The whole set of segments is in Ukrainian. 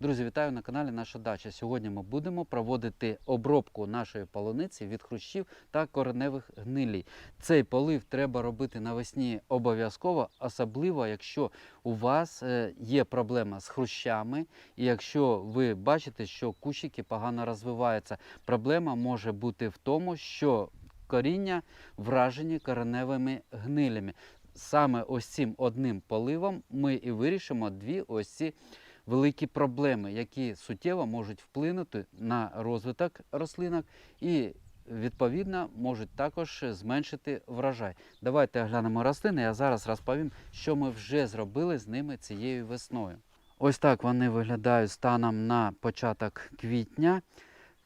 Друзі, вітаю на каналі Наша Дача. Сьогодні ми будемо проводити обробку нашої полуниці від хрущів та кореневих гнилій. Цей полив треба робити навесні обов'язково, особливо якщо у вас е, є проблема з хрущами, і якщо ви бачите, що кущики погано розвиваються. Проблема може бути в тому, що коріння вражені кореневими гнилями. Саме ось цим одним поливом ми і вирішимо дві ось ці великі проблеми, які суттєво можуть вплинути на розвиток рослинок і відповідно можуть також зменшити врожай. Давайте оглянемо рослини. Я зараз розповім, що ми вже зробили з ними цією весною. Ось так вони виглядають станом на початок квітня.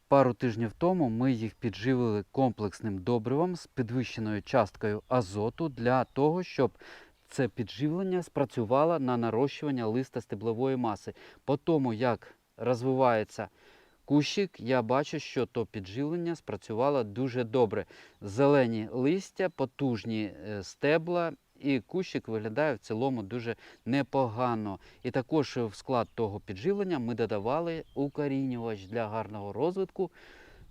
Пару тижнів тому ми їх підживили комплексним добривом з підвищеною часткою азоту для того, щоб це підживлення спрацювало на нарощування листа стеблової маси. По тому, як розвивається кущик, я бачу, що то підживлення спрацювало дуже добре. Зелені листя, потужні е, стебла. І кущик виглядає в цілому дуже непогано. І також в склад того підживлення ми додавали укорінювач для гарного розвитку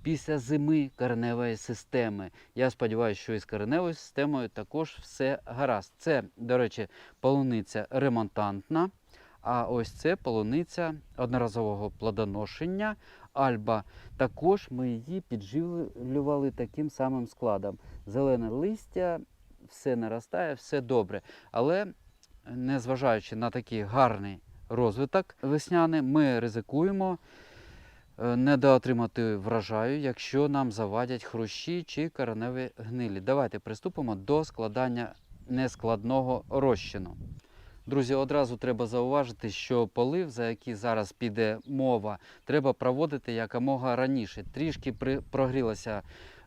після зими кореневої системи. Я сподіваюся, що із кореневою системою також все гаразд. Це, до речі, полуниця ремонтантна. А ось це полуниця одноразового плодоношення. Альба. Також ми її підживлювали таким самим складом. Зелене листя, все наростає, все добре. Але незважаючи на такий гарний розвиток весняний, ми ризикуємо недоотримати врожаю, якщо нам завадять хрущі чи кореневі гнилі. Давайте приступимо до складання нескладного розчину. Друзі, одразу треба зауважити, що полив, за який зараз піде мова, треба проводити якомога раніше. Трішки прогрілася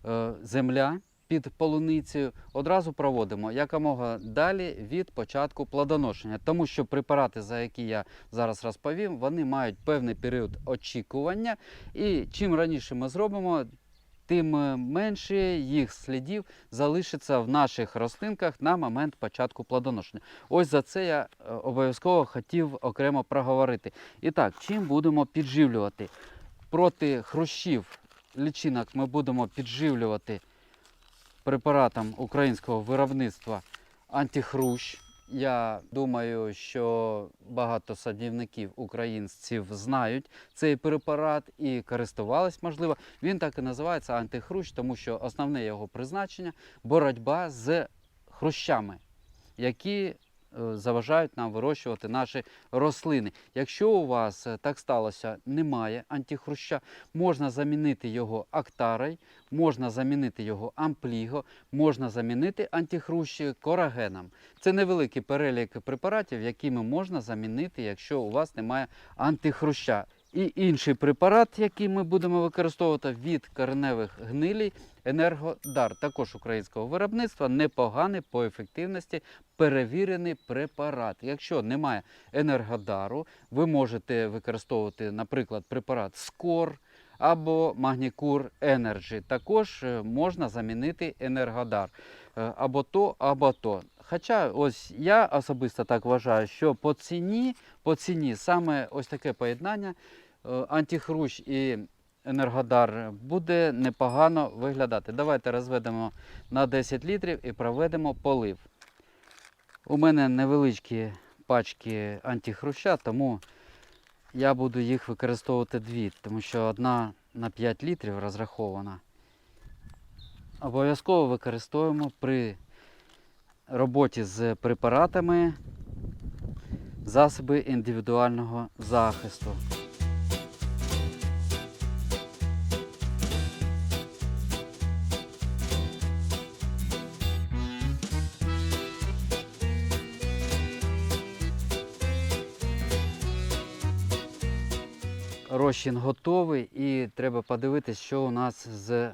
е, земля під полуницею, одразу проводимо якомога далі від початку плодоношення. Тому що препарати, за які я зараз розповім, вони мають певний період очікування. І чим раніше ми зробимо, тим е, менше їх слідів залишиться в наших рослинках на момент початку плодоношення. Ось за це я е, обов'язково хотів окремо проговорити. І так, чим будемо підживлювати? Проти хрущів лічинок ми будемо підживлювати препаратом українського виробництва антихрущ. Я думаю, що багато садівників українців знають цей препарат і користувались, можливо. Він так і називається антихрущ, тому що основне його призначення боротьба з хрущами, які заважають нам вирощувати наші рослини. Якщо у вас е, так сталося, немає антихруща, можна замінити його актарой, можна замінити його ампліго, можна замінити антихрущі корагеном. Це невеликий перелік препаратів, якими можна замінити, якщо у вас немає антихруща. І інший препарат, який ми будемо використовувати від кореневих гнилій, енергодар, також українського виробництва, непоганий по ефективності перевірений препарат. Якщо немає енергодару, ви можете використовувати, наприклад, препарат Скор або Магнікур Energy. Також е, можна замінити енергодар Е, або то, або то. Хоча ось я особисто так вважаю, що по ціні, по ціні саме ось таке поєднання антихрущ і енергодар буде непогано виглядати. Давайте розведемо на 10 літрів і проведемо полив. У мене невеличкі пачки антихруща, тому я буду їх використовувати дві, тому що одна на 5 літрів розрахована. Обов'язково використовуємо при роботі з препаратами засоби індивідуального захисту. Розчин готовий і треба подивитись, що у нас з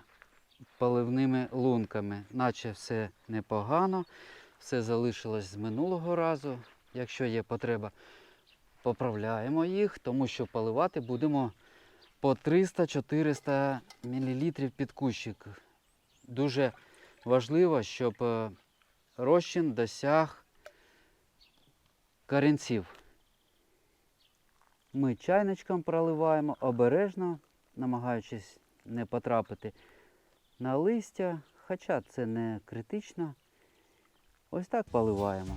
поливними лунками. Наче все непогано, все залишилось з минулого разу. Якщо є потреба, поправляємо їх, тому що поливати будемо по 300-400 мл під кущик. Дуже важливо, щоб е, розчин досяг корінців. Ми чайничком проливаємо обережно, намагаючись не потрапити на листя, хоча це не критично. Ось так поливаємо.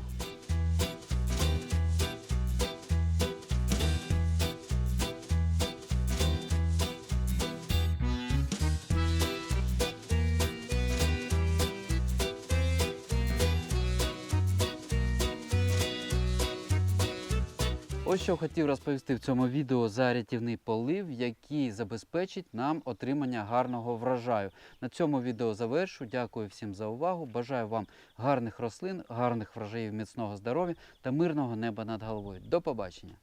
Ось що хотів розповісти в цьому відео за рятівний полив, який забезпечить нам отримання гарного врожаю. На цьому відео завершу. Дякую всім за увагу. Бажаю вам гарних рослин, гарних врожаїв, міцного здоров'я та мирного неба над головою. До побачення!